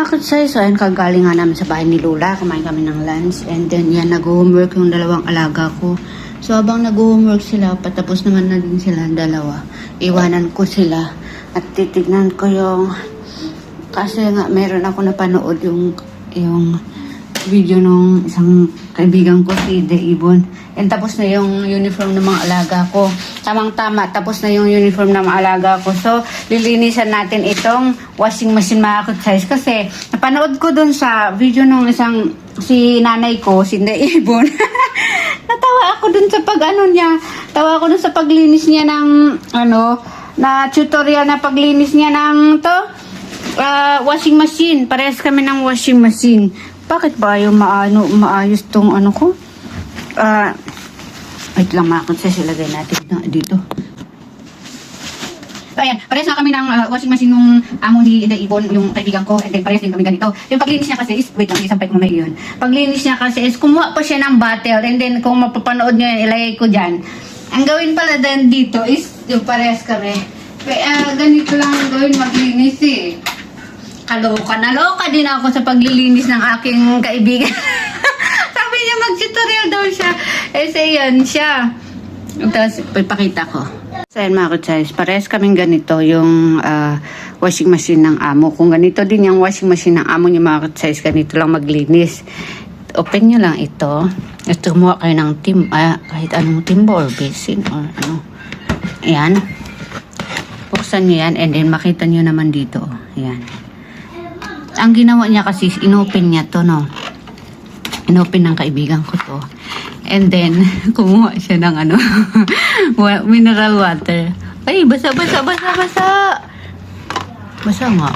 mga katsay, so ayun, kagaling nga namin sa bahay ni Lola. Kumain kami ng lunch. And then, yan, nag-homework yung dalawang alaga ko. So, habang nag-homework sila, patapos naman na din sila dalawa. Iwanan ko sila. At titignan ko yung... Kasi nga, meron ako napanood yung... yung video nung isang kaibigan ko, si De Ibon. And tapos na yung uniform ng mga alaga ko. Tamang-tama, tapos na yung uniform ng mga alaga ko. So, lilinisan natin itong washing machine mga kutsize. Kasi, napanood ko dun sa video nung isang, si nanay ko, si De Ibon. Natawa ako dun sa pag ano niya. Tawa ako dun sa paglinis niya ng, ano, na tutorial na paglinis niya ng to, Ah, washing machine. Parehas kami ng washing machine. Bakit ba yung maano, maayos tong ano ko? Ah, wait lang mga sa silagay natin na dito. So, ayan, parehas na kami ng ah, washing machine nung amo ni Ida Ibon, yung kaibigan ko, and then parehas din kami ganito. Yung paglinis niya kasi is, wait lang, pipe mo may yun. Paglinis niya kasi is, kumuha pa siya ng bottle, and then kung mapapanood niyo yan, ilagay ko dyan. Ang gawin pala din dito is, yung parehas kami. Kaya ganito lang ang gawin maglinis eh. Kaloka, naloka din ako sa paglilinis ng aking kaibigan. Sabi niya mag-tutorial daw siya. Eh, so yan siya. Tapos, ipakita ko. So, yan mga kutsayos, parehas kaming ganito yung ah, washing machine ng amo. Kung ganito din yung washing machine ng amo niya mga kutsayos, ganito lang maglinis. Open nyo lang ito. Ito, kumuha kayo ng tim, ah, kahit anong timbo or basin or ano. Ayan. Buksan nyo yan and then makita nyo naman dito. Ayan. Ang ginawa niya kasi, inopen niya to, no? Inopen ng kaibigan ko to. And then, kumuha siya ng ano, mineral water. Ay, basa, basa, basa, basa. Basa nga.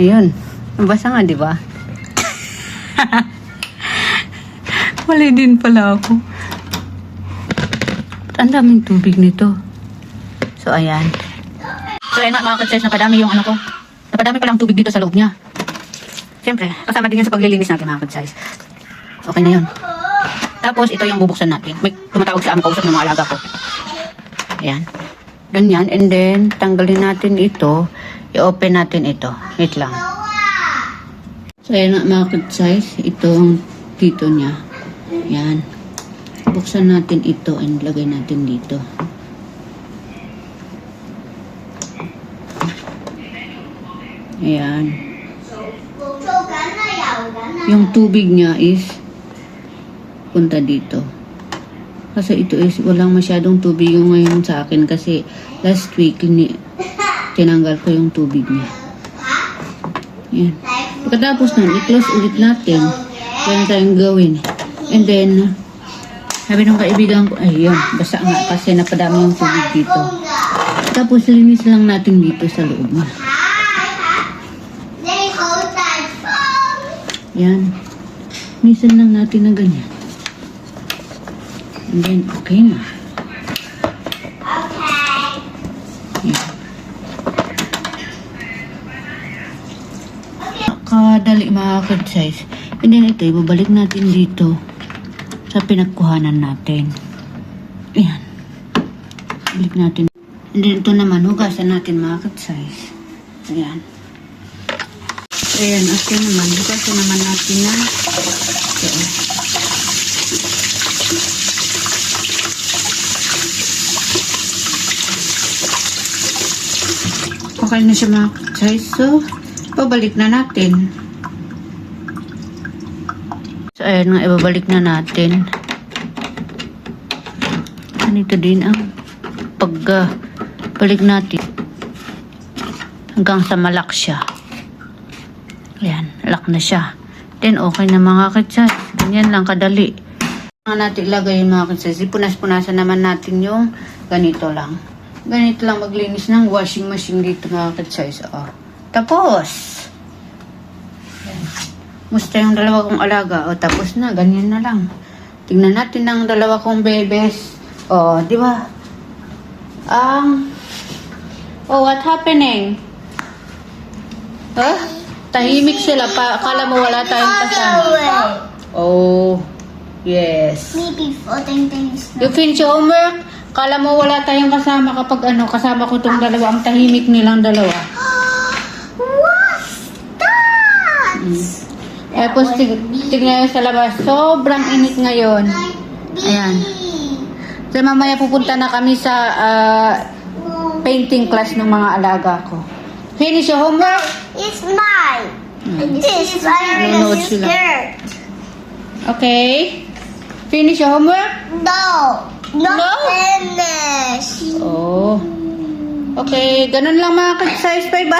Ayun. Basa nga, di ba? Mali din pala ako. Ang daming tubig nito. So, ayan. So, nga mga napadami yung ano ko. Napadami palang tubig dito sa loob niya. Siyempre, kasama din yan sa paglilinis natin mga katsers. Okay na yun. Tapos, ito yung bubuksan natin. May tumatawag sa amo kausap ng mga alaga ko. Ayan. Ganyan. And then, tanggalin natin ito. I-open natin ito. Wait lang. So, ayan nga mga katsers. Ito ang dito niya. Ayan. Buksan natin ito and lagay natin dito. Ayan. Yung tubig niya is punta dito. Kasi ito is walang masyadong tubig yung ngayon sa akin kasi last week ni tinanggal ko yung tubig niya. Ayan. Pagkatapos nun, i-close ulit natin. Yan tayong gawin. And then, sabi ng kaibigan ko, ay yun, basta nga kasi napadami yung tubig dito. Tapos linis lang natin dito sa loob Yan. Minsan lang natin na ganyan. And then, okay na. Yan. Kadali mga kid-size. And then ito, ibabalik natin dito sa pinagkuhanan natin. Ayan. Balik natin. And then ito naman, hugasan natin mga kid-size. Ayan. Ayan, okay naman. Hugasan naman natin na. Ayan. Okay na siya mga kid-size. So, pabalik na natin. So, ayan nga, ibabalik na natin. Ganito din ang pag ah, balik natin. Hanggang sa malak siya. Lock na siya. Then, okay na mga katsas. Ganyan lang, kadali. Nga natin ilagay yung mga katsas. Punas-punasan naman natin yung ganito lang. Ganito lang maglinis ng washing machine dito mga katsas. Oh. Tapos, Musta yung dalawa kong alaga? O, tapos na. Ganyan na lang. Tingnan natin ang dalawa kong bebes. O, di ba? Um, oh, what happening? Huh? Tahimik sila. Pa akala mo wala tayong kasama. Oh, yes. Maybe floating things. You finish your homework? Kala mo wala tayong kasama kapag ano, kasama ko tong dalawa. Ang tahimik nilang dalawa. What? Stop! Tapos tig tignan nyo sa labas, sobrang init ngayon. Ayan. So mamaya pupunta na kami sa ah, painting class ng mga alaga ko. Finish your homework? It's mine. This is my skirt. Okay. Finish your homework? No. Not No? finish. Oh. Okay, ganun lang mga ka-size 5